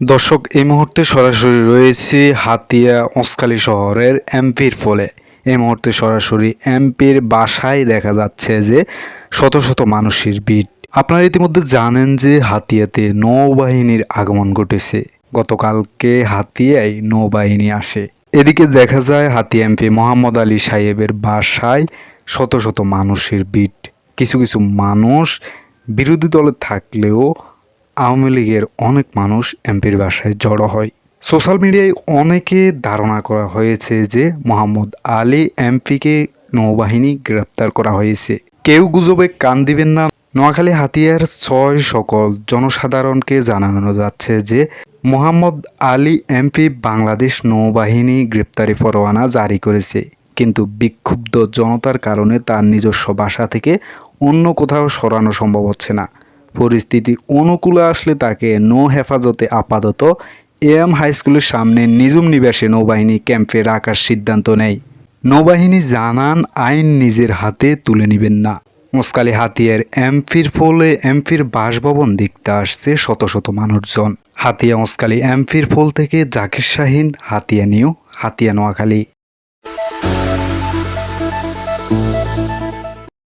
দর্শক, এই মুহূর্তে সরাসরি রয়েছে হাতিয়া ওসকালি শহরের এমপির ফলে এই মুহূর্তে সরাসরি এমপির বাসায় দেখা যাচ্ছে যে শত শত মানুষের ভিড়। আপনারা ইতিমধ্যে জানেন যে হাতিয়াতে নৌবাহিনীর আগমন ঘটেছে। গতকালকে হাতিয়ায় নৌবাহিনী আসে। এদিকে দেখা যায় হাতিয়া এমপি মোহাম্মদ আলী সাহেবের বাসায় শত শত মানুষের ভিড়। কিছু কিছু মানুষ বিরোধী দলে থাকলেও আওয়ামী লীগের অনেক মানুষ এমপির বাসায় জড়ো হয়। সোশ্যাল মিডিয়ায় অনেকে ধারণা করা হয়েছে যে মোহাম্মদ আলী এমপিকে নৌবাহিনী গ্রেপ্তার করা হয়েছে। কেউ গুজবে কান দিবেন না। নোয়াখালী হাতিয়ার ছয় সকল জনসাধারণকে জানানো যাচ্ছে যে মোহাম্মদ আলী এমপি বাংলাদেশ নৌবাহিনী গ্রেপ্তারি পরোয়ানা জারি করেছে। কিন্তু বিক্ষুব্ধ জনতার কারণে তার নিজস্ব বাসা থেকে অন্য কোথাও সরানো সম্ভব হচ্ছে না। পরিস্থিতি অনুকূলে আসলে তাকে নৌ হেফাজতে আপাতত এএম হাই স্কুলের সামনে নিজুম নিবাসে নৌবাহিনী ক্যাম্পে রাখার সিদ্ধান্ত নেয়। নৌবাহিনী জানান, আইন নিজের হাতে তুলে নেবেন না। মুসকালি হাতিয়ার এমফির ফলে এমপির বাসভবন দেখতে আসছে শত শত মানুষজন। হাতিয়া মুসকালি এমফির ফল থেকে জাকির শাহিন, হাতিয়া নিউ, হাতিয়া নোয়াখালী।